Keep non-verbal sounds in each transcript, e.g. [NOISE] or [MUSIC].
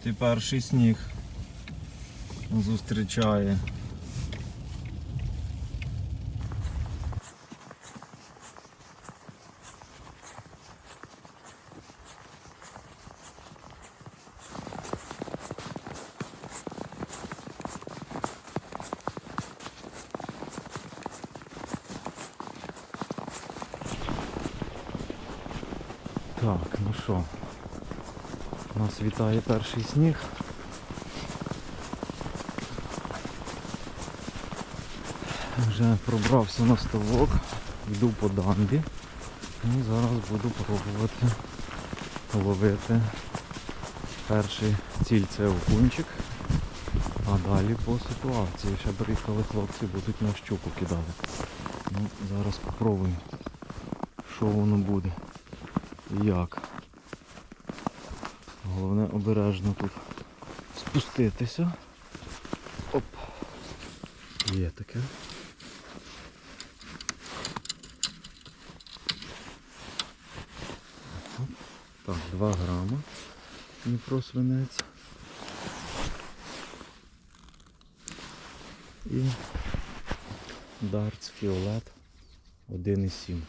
От і перший сніг зустрічає. Так, ну що, нас вітає перший сніг. Вже пробрався на ставок, йду по дамбі і зараз буду пробувати ловити перший ціль це окунчик, а далі по ситуації. Ще приїхали хлопці, будуть на щуку кидати. Ну, зараз попробую, що воно буде як. Обережно тут спуститися. Оп. Є таке. Так, 2 грама. Дніпро свинець. І дартс фіолет 1,7.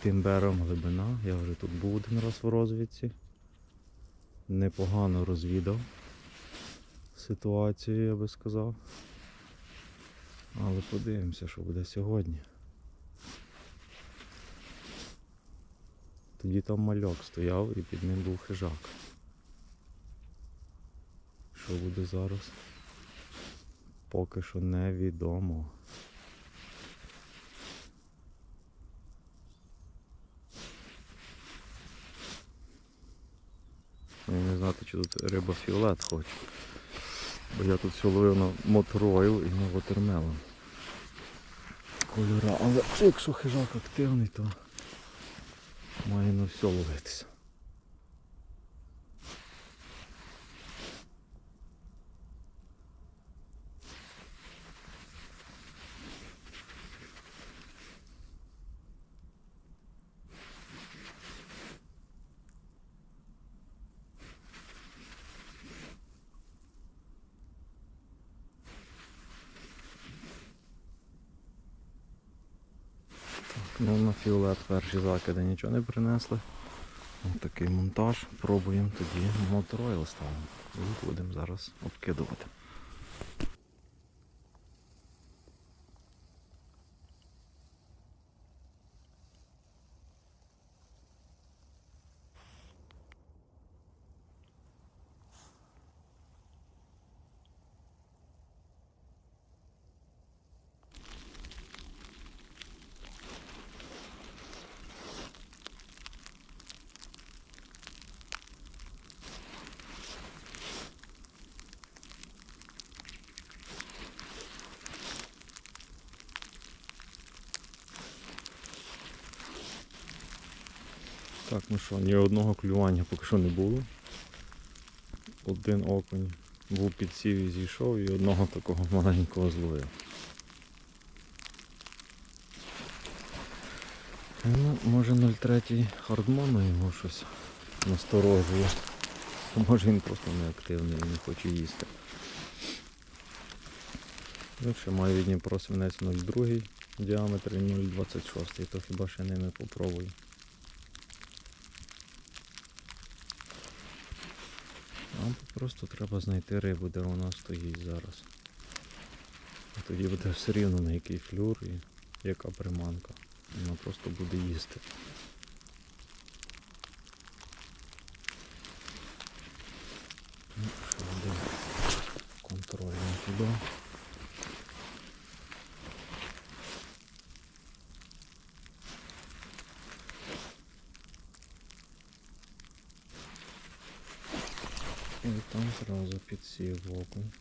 Під тим берегом глибина. Я вже тут був один раз в розвідці. Непогано розвідав ситуацію, я би сказав. Але подивимося, що буде сьогодні. Тоді там мальок стояв і під ним був хижак. Що буде зараз? Поки що невідомо. Я не знати, чи тут риба фіолет хоче. Бо я тут все ловив на мотрою і на вотермелон. Кольора. Але якщо хижак активний, то має на все ловитися. Ну, на фіолет перші закиди нічого не принесли. Ось такий монтаж. Пробуємо тоді моторойл ставимо. І будемо зараз обкидувати. Так, ну що, ні одного клювання поки що не було. Один окунь був підсів і зійшов і одного такого маленького зловив. Ну, може 0,3 хардмону йому щось насторожує. Може він просто неактивний і не хоче їсти. Ну, ще маю від Дніпро свинець 0,2 діаметр і 0,26, то хіба ще ними попробую. Нам просто треба знайти рибу, де вона стоїть зараз. І тоді буде все рівно на який флюр і яка приманка. Вона просто буде їсти. Ну, що буде контрольно туди. І там зразу підсів окунь.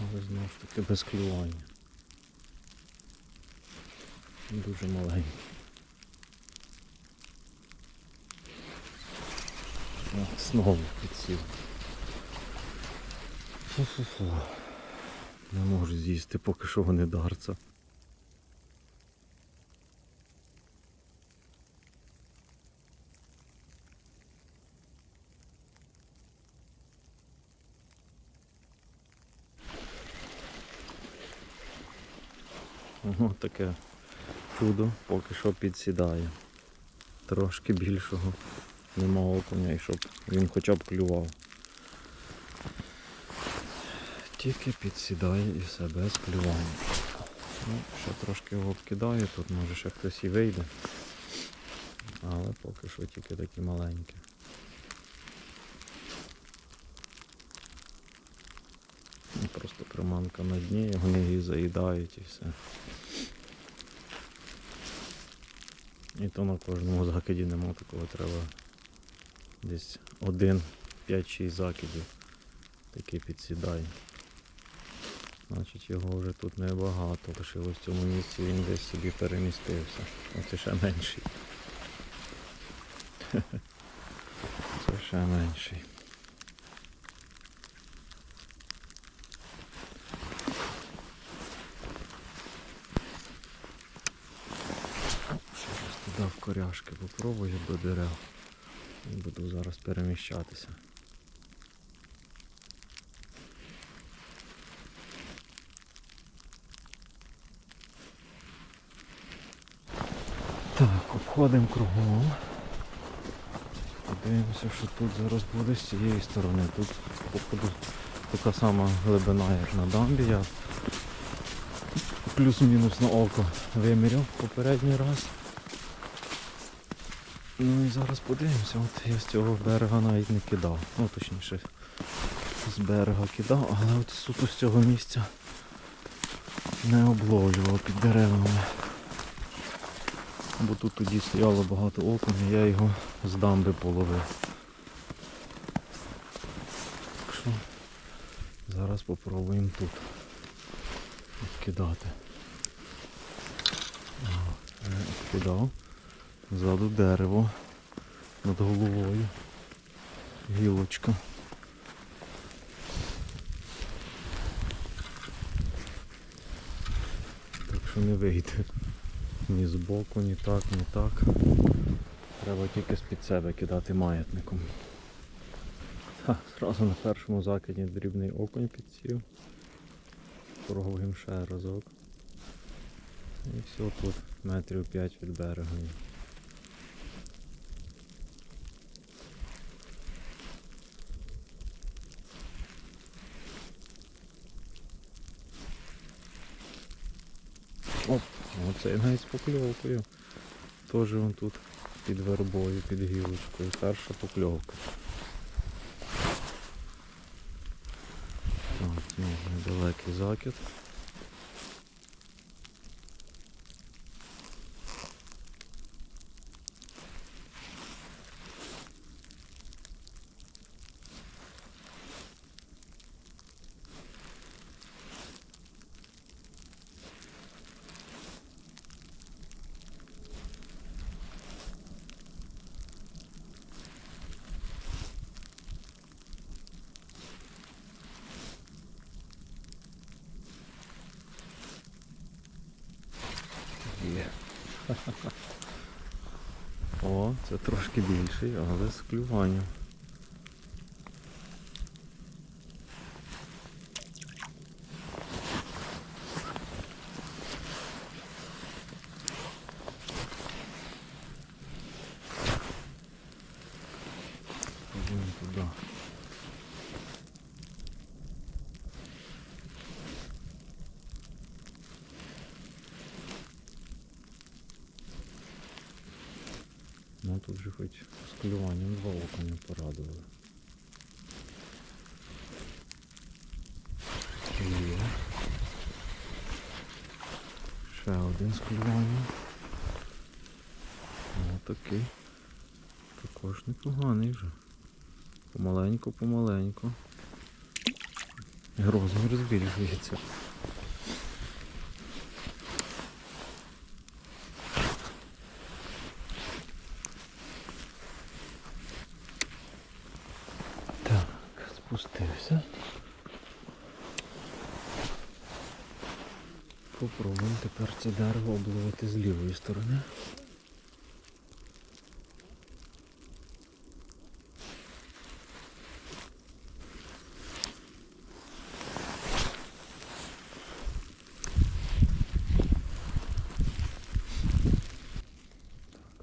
Але знову ж таки без клювання. Дуже маленький. Знову підсів. Фу-фу-фу. Не можу з'їсти, поки що вони дарця. Таке чудо поки що підсідає. Трошки більшого нема окуня, і щоб він хоча б клював. Тільки підсідає і все без клювання. Ну, ще трошки його обкидаю, тут може ще хтось і вийде. Але поки що тільки такі маленькі. Ну, Просто приманка на дні, вони її заїдають і все. І то на кожному закиді нема такого треба десь один, 5-6 закидів. Такий підсідає. Значить його вже тут небагато. Лишилось в цьому місці, він десь собі перемістився. Оце ще менший. [LAUGHS] Це ще менший. Ще раз в попробую до дерев. Буду зараз переміщатися. Так, обходимо кругом. Подивимося, що тут зараз буде з цієї сторони. Тут походу така сама глибина, як на дамбі. Я плюс-мінус на око виміряв попередній раз. Ну і зараз подивимося, от я з цього берега навіть не кидав. Ну точніше з берега кидав, але от суто з цього місця не обловлював під деревами. Бо тут тоді стояло багато окуня, я його з дамби половив. Так що зараз спробуємо тут кидати. Кидав. Ззаду дерево над головою. Гілочка. Так що не вийде. Ні з боку, ні так, ні так. Треба тільки з-під себе кидати маятником. Так, зразу на першому закиді дрібний окунь підсів. Пробуємо ще разок. І все тут метрів 5 від берега. є. Оп, оце навіть з покльовкою. Теж він тут під вербою, під гілочкою. Старша покльовка. Так, ну, недалекий закид. Є. О, це трошки більший, але з клюванням. Йдемо туди. Ну тут же хоч з клюванням два окуня порадували. Є. Ще один з клюванням. О, такий. Також непоганий вже. Помаленьку, помаленьку. І Розмір збільшується. опустився. Попробуємо тепер це дерево обловити з лівої сторони.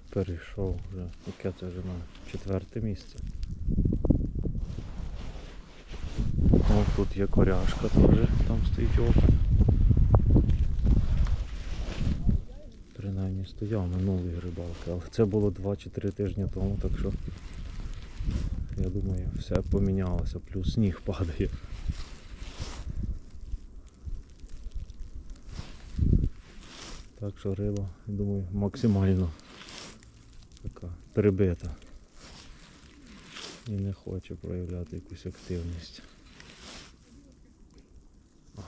Перейшов вже, яке це вже на четверте місце. Є коряшка теж, там стоїть окунь. Принаймні стояв минулої рибалки, але це було 2 чи 3 тижні тому, так що я думаю все помінялося, плюс сніг падає. Так що риба, я думаю, максимально така прибита. І не хоче проявляти якусь активність.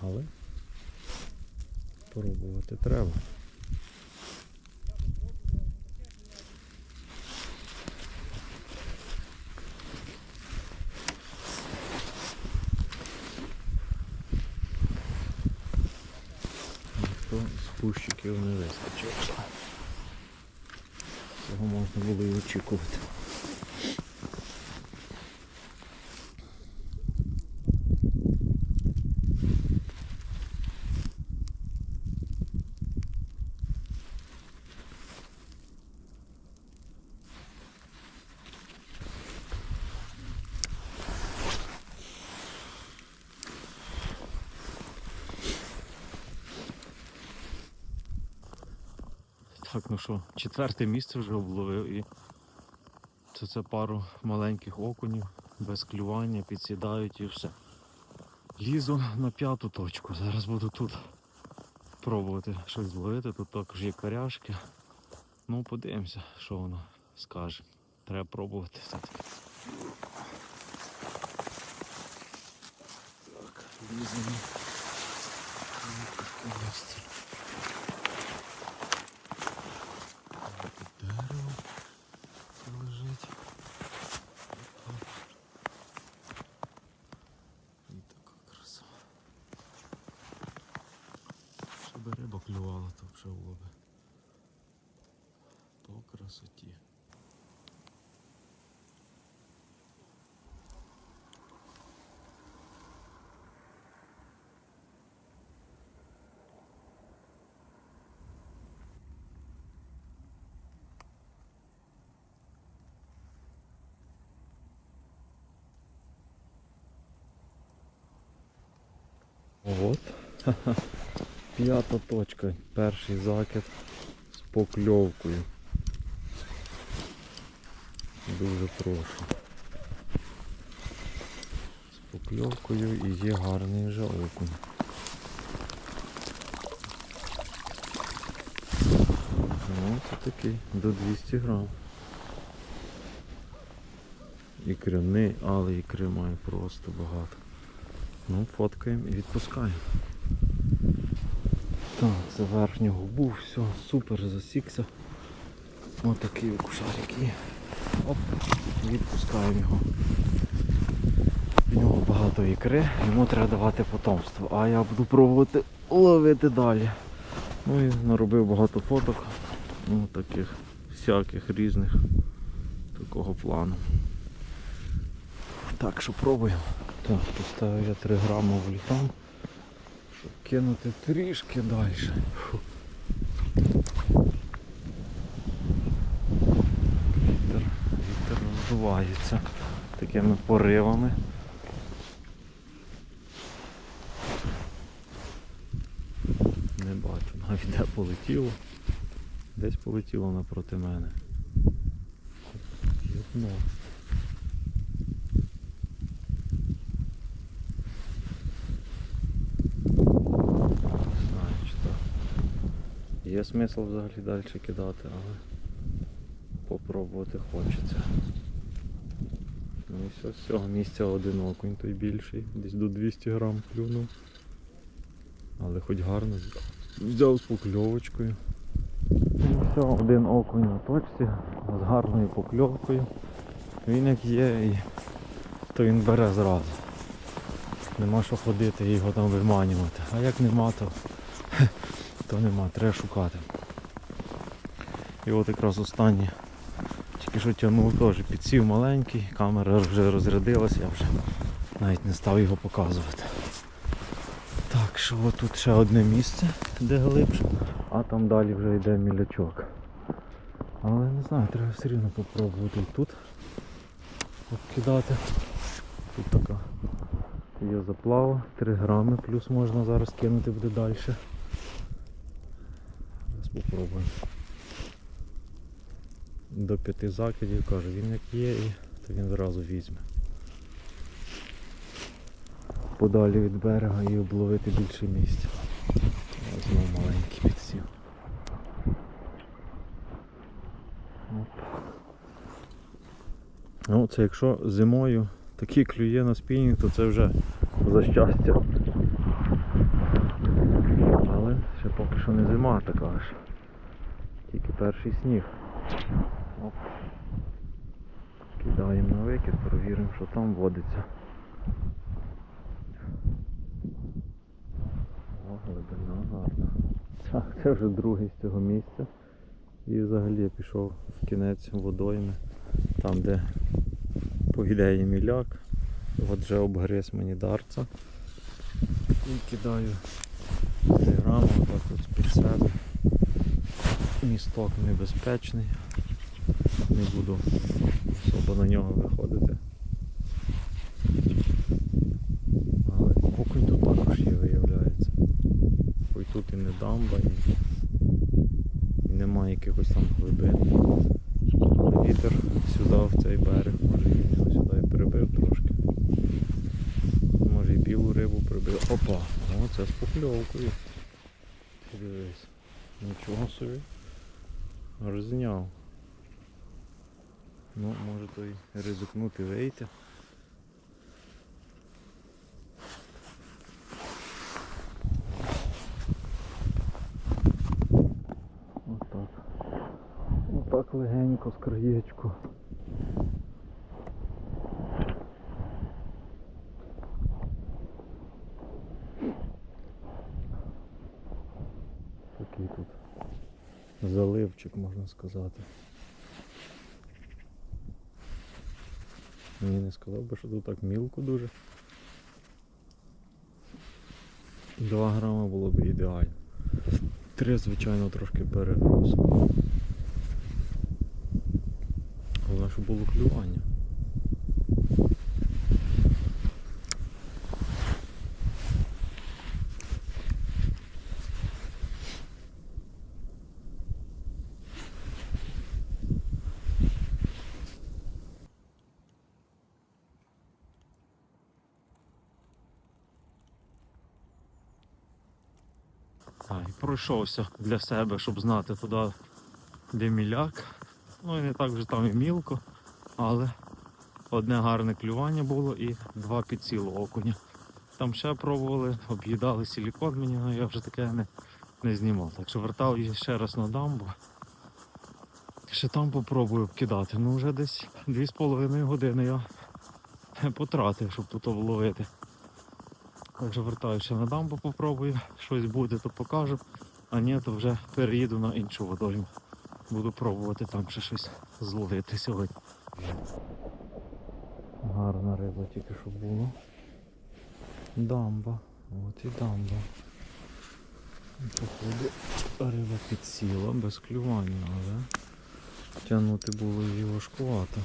Але пробувати треба. Ніхто з кущиків не вискочив. Цього можна було і очікувати. Так, ну що, четверте місце вже обловив і це, це пару маленьких окунів, без клювання, підсідають і все. Лізу на п'яту точку. Зараз буду тут пробувати щось зловити. Тут також є коряшки. Ну, подивимося, що воно скаже. Треба пробувати все-таки. Так, ліземо. на таке місце. Тут дерево лежить. І така краса. Щоб риба клювала, то вже було би по красоті. От. [LAUGHS] П'ята точка. Перший закид з покльовкою. Дуже прошу. З покльовкою і є гарний вже окунь. Ну, це такий до 200 грам. Ікряний, але ікри має просто багато. Ну, фоткаємо і відпускаємо. Так, за верхню губу, все, супер засікся. Ось такий окушарик є. Оп, відпускаємо його. В нього багато ікри, йому треба давати потомство, а я буду пробувати ловити далі. Ну і наробив багато фоток. Ну, таких всяких різних такого плану. Так що пробуємо. Так, поставив я 3 грами в літам, щоб кинути трішки далі. Вітер, вітер роздувається такими поривами. Не бачу, навіть де полетіло. Десь полетіло напроти мене. Є дно. Не знаю, чи то є смисл взагалі далі кидати, але попробувати хочеться. Ну і все, з цього місця один окунь, той більший, десь до 200 грам клюнув. Але хоч гарно взяв з покльовочкою. Все, один окунь на точці з гарною покльовкою. Він як є, і то він бере зразу. Нема що ходити і його там виманювати. А як нема, то то нема, треба шукати. І от якраз останній тільки що тягнув теж підсів маленький, камера вже розрядилась, я вже навіть не став його показувати. Так, що тут ще одне місце, де глибше, а там далі вже йде мілячок. Але не знаю, треба все рівно попробувати тут обкидати. Тут така є заплава, 3 грами, плюс можна зараз кинути буде далі. Попробуємо. До п'яти закидів кажу, він як є, і то він зразу візьме. Подалі від берега і обловити більше місця. А Знову маленький підсів. Ну, це якщо зимою такий клює на спінінг, то це вже за щастя. Але ще поки що не зима така аж. Тільки перший сніг. Оп. Кидаємо на викид, перевіримо, що там водиться. О, глибина гарна. Так, це вже другий з цього місця. І взагалі я пішов в кінець водойми, там де по ідеї міляк. От вже обгриз мені дарця. І кидаю 3 грами отак от себе. Місток небезпечний. Не буду особо на нього виходити. Але окунь тут також є, виявляється. Ой тут і не дамба, і, немає якихось там глибин. Вітер сюди в цей берег, може він його сюди і прибив трошки. Може і білу рибу прибив. Опа! О, це з покльовкою. Дивись. Нічого собі. Аж зняв. Ну, може то й ризикнути вийти. Отак. Отак легенько з краєчку. Такий тут заливчик, можна сказати. Мені не сказав би, що тут так мілко дуже. 2 грама було б ідеально. Три, звичайно, трошки перегруз. Головне, щоб було клювання. А, і пройшовся для себе, щоб знати туди, де міляк. Ну і не так вже там і мілко, але одне гарне клювання було і два підсіло окуня. Там ще пробували, об'їдали силікон мені, але я вже таке не, не знімав. Так що вертав її ще раз на дамбу. Ще там попробую обкидати. Ну вже десь 2,5 години я потратив, щоб тут вловити. Так що вертаю ще на дамбу, попробую, щось буде, то покажу. А ні, то вже переїду на іншу водойму. Буду пробувати там ще щось зловити сьогодні. Гарна риба тільки що було. Дамба. От і дамба. Походу риба підсіла без клювання, але тягнути було її важкувато.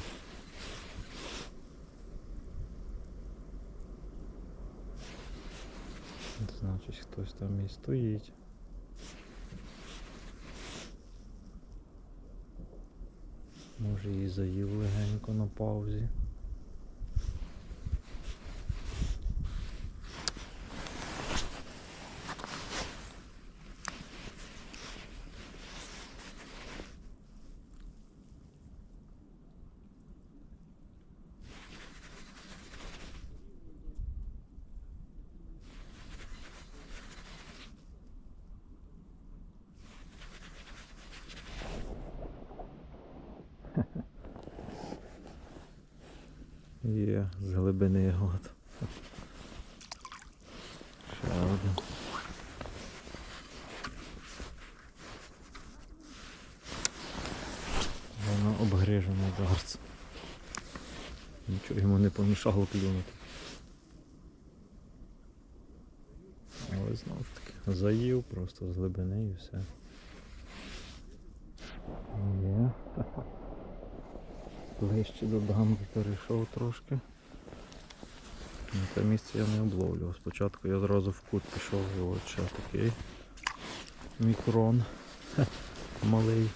Значить хтось там і стоїть. Заїв легенько на паузі. Є з глибини його. Ще один. Воно обгрижено зараз. Нічого йому не помішало клюнути. Але знов таки заїв просто з глибини і все. Ближче до дамби перейшов трошки. На те місце я не обловлював. Спочатку я зразу в кут пішов і от ще такий мікрон [LAUGHS] малий.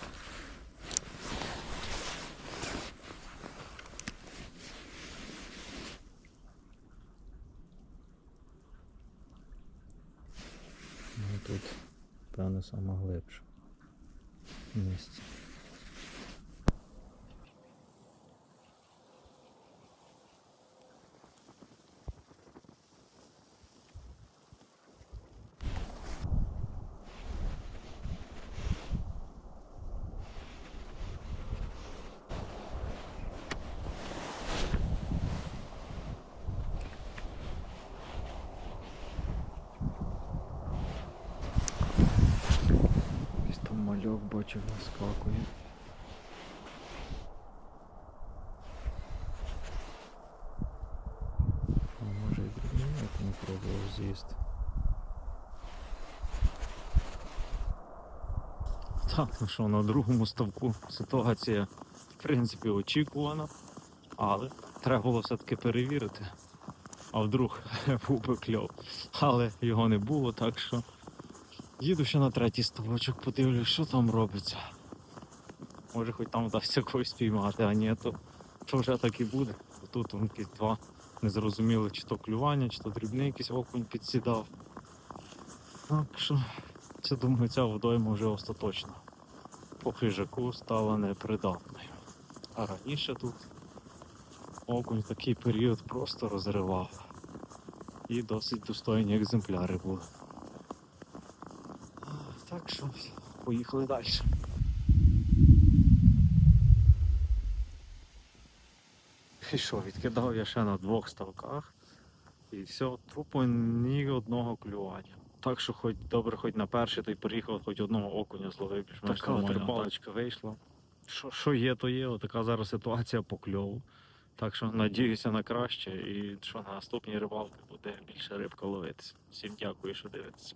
Ну, тут, певне, саме глибше місце. Якийсь там мальок бачив. А може і дрібненько не пробував з'їсти. Так, ну що, на другому ставку ситуація в принципі очікувана, але треба було все-таки перевірити. А вдруг [LAUGHS] був би кльов. Але його не було, так що Їду ще на третій ставочок, подивлюсь, що там робиться. Може хоч там вдасться когось спіймати, а ні, то, то вже так і буде. Тут вон якісь два незрозуміли, чи то клювання, чи то дрібний якийсь окунь підсідав. Так що, це думаю, ця водойма вже остаточно по хижаку стала непридатною. А раніше тут окунь такий період просто розривав. І досить достойні екземпляри були. Так що поїхали далі. І що, відкидав я ще на двох ставках. І все, тупо ні одного клювання. Так що хоч добре, хоч на перший, той приїхав, хоч одного окуня зловив, більш-менш рибалочка вийшла. Що, що є, то є. Отака зараз ситуація по кльову. Так що надіюся на краще і що на наступній рибалці буде більше рибка ловитися. Всім дякую, що дивитеся.